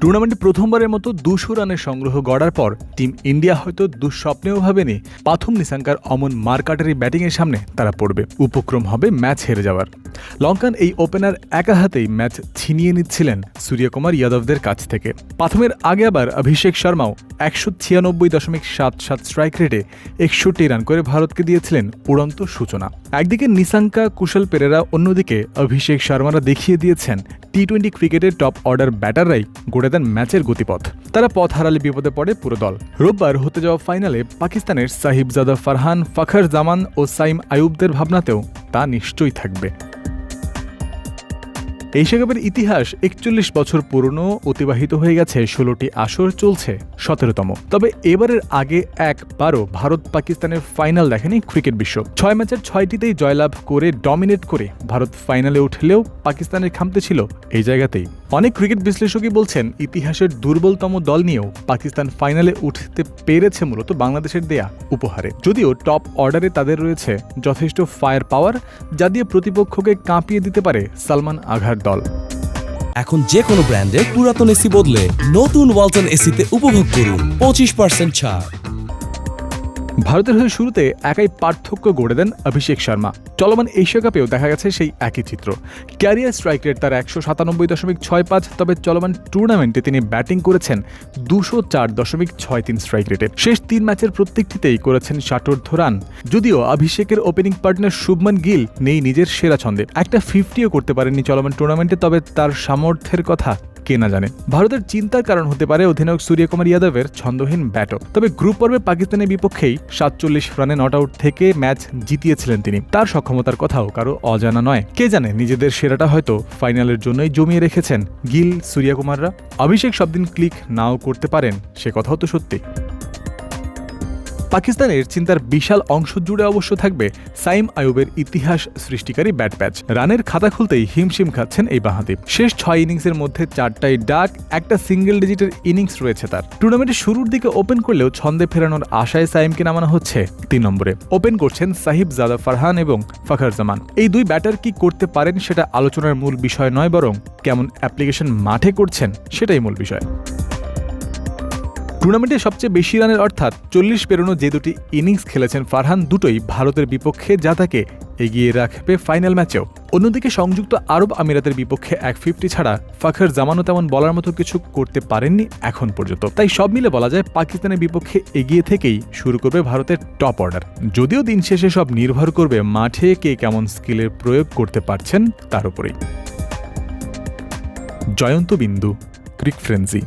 টুর্নামেন্টে প্রথমবারের মতো দুশো রানের সংগ্রহ গড়ার পর টিম ইন্ডিয়া হয়তো দুঃস্বপ্নেও ভাবেনি পাথুম নিসাঙ্কার অমন মার্কাটারি ব্যাটিংয়ের সামনে তারা পড়বে। উপক্রম হবে ম্যাচ হেরে যাওয়ার। লঙ্কান এই ওপেনার একা হাতেই ম্যাচ ছিনিয়ে নিচ্ছিলেন সূর্যকুমার যাদবদের কাছ থেকে। প্রথমের আগে আবার অভিষেক শর্মাও একশো ছিয়ানব্বই দশমিক সাত সাত স্ট্রাইক রেটে একষট্টি রান করে ভারতকে দিয়েছিলেন উড়ন্ত সূচনা। একদিকে নিসাঙ্কা কুশল পেরেরা, অন্যদিকে অভিষেক শর্মারা দেখিয়ে দিয়েছেন টি টোয়েন্টি ক্রিকেটের টপ অর্ডার ব্যাটাররাই গড়ে দেন ম্যাচের গতিপথ। তারা পথ হারালে বিপদে পড়ে পুরো দল। রোববার হতে যাওয়া ফাইনালে পাকিস্তানের সাহিবজাদা ফারহান, ফখর জামান ও সাইম আয়ুবদের ভাবনাতেও তা নিশ্চয়ই থাকবে। এশিয়া কাপের ইতিহাস একচল্লিশ বছর পুরনো অতিবাহিত হয়ে গেছে, ষোলোটি আসর চলছে, সতেরোতম। তবে এবারের আগে একবারও ভারত পাকিস্তানের ফাইনাল দেখেনি ক্রিকেট বিশ্ব। ছয় ম্যাচের ছয়টিতেই জয়লাভ করে, ডমিনেট করে ভারত ফাইনালে উঠলেও পাকিস্তানের খামতে ছিল এই জায়গাতেই। অনেক ক্রিকেট বিশ্লেষকই বলছেন, ইতিহাসের দুর্বলতম দল নিয়েও পাকিস্তান ফাইনালে উঠতে পেরেছে মূলত বাংলাদেশের দেয়া উপহারে। যদিও টপ অর্ডারে তাদের রয়েছে যথেষ্ট ফায়ার পাওয়ার, যা দিয়ে প্রতিপক্ষকে কাঁপিয়ে দিতে পারে সালমান আঘার দল। এখন যে কোনো ব্র্যান্ডের পুরাতন এসি বদলে নতুন ওয়ালটন এসিতে উপভোগ করুন পঁচিশ পার্সেন্ট ছাড়। ভারতের হয়ে শুরুতে একাই পার্থক্য গড়ে দেন অভিষেক শর্মা। চলমান এশিয়া কাপেও দেখা গেছে সেই একই চিত্র। ক্যারিয়ার স্ট্রাইক রেট তার একশো সাতানব্বই দশমিক ছয় পাঁচ, তবে চলমান টুর্নামেন্টে তিনি ব্যাটিং করেছেন দুশো চার দশমিক ছয় তিন স্ট্রাইক রেটে। শেষ তিন ম্যাচের প্রত্যেকটিতেই করেছেন ষাটোর্ধ রান। যদিও অভিষেকের ওপেনিং পার্টনার শুভমান গিল নেই নিজের সেরা ছন্দে। একটা ফিফটিও করতে পারেননি চলমান টুর্নামেন্টে, তবে তার সামর্থ্যের কথা কে না জানে। ভারতের চিন্তার কারণ হতে পারে অধিনায়ক সূর্যকুমার যাদবের ছন্দহীন ব্যাটও তবে গ্রুপ পর্বে পাকিস্তানের বিপক্ষেই সাতচল্লিশ রানে নট আউট থেকে ম্যাচ জিতিয়েছিলেন তিনি। তার সক্ষমতার কথাও কারও অজানা নয়। কে জানে, নিজেদের সেরাটা হয়তো ফাইনালের জন্যই জমিয়ে রেখেছেন গিল সূর্যকুমাররা। অভিষেক সবদিন ক্লিক নাও করতে পারেন, সে কথাও তো সত্যি। পাকিস্তানের চিন্তার বিশাল অংশ জুড়ে অবশ্য থাকবে সাইম আয়ুবের ইতিহাস সৃষ্টিকারী ব্যাট প্যাচ। রানের খাতা খুলতেই হিমশিম খাচ্ছেন এই বাহাতি। শেষ ছয় ইনিংসের মধ্যে চারটাই ডাক একটা সিঙ্গেল ডিজিটের ইনিংস রয়েছে তার। টুর্নামেন্টের শুরুর দিকে ওপেন করলেও ছন্দে ফেরানোর আশায় সাইমকে নামানো হচ্ছে তিন নম্বরে। ওপেন করছেন সাহিব জাদা ফারহান এবং ফখর জামান। এই দুই ব্যাটার কি করতে পারেন সেটা আলোচনার মূল বিষয় নয়, বরং কেমন অ্যাপ্লিকেশন মাঠে করছেন সেটাই মূল বিষয়। টুর্নামেন্টে সবচেয়ে বেশি রানের অর্থাৎ চল্লিশ পেরোনো যে দুটি ইনিংস খেলেছেন ফারহান, দুটোই ভারতের বিপক্ষে যা তাকে এগিয়ে রাখবে ফাইনাল ম্যাচেও। অন্যদিকে সংযুক্ত আরব আমিরাতের বিপক্ষে এক ফিফটি ছাড়া ফাখর জামানও তেমন বলার মতো কিছু করতে পারেননি এখন পর্যন্ত। তাই সব মিলে বলা যায় পাকিস্তানের বিপক্ষে এগিয়ে থেকেই শুরু করবে ভারতের টপ অর্ডার। যদিও দিন শেষে সব নির্ভর করবে মাঠে কে কেমন স্কিলের প্রয়োগ করতে পারছেন তার উপরেই। জয়ন্ত বিন্দু, ক্রিক ফ্রেন্সি।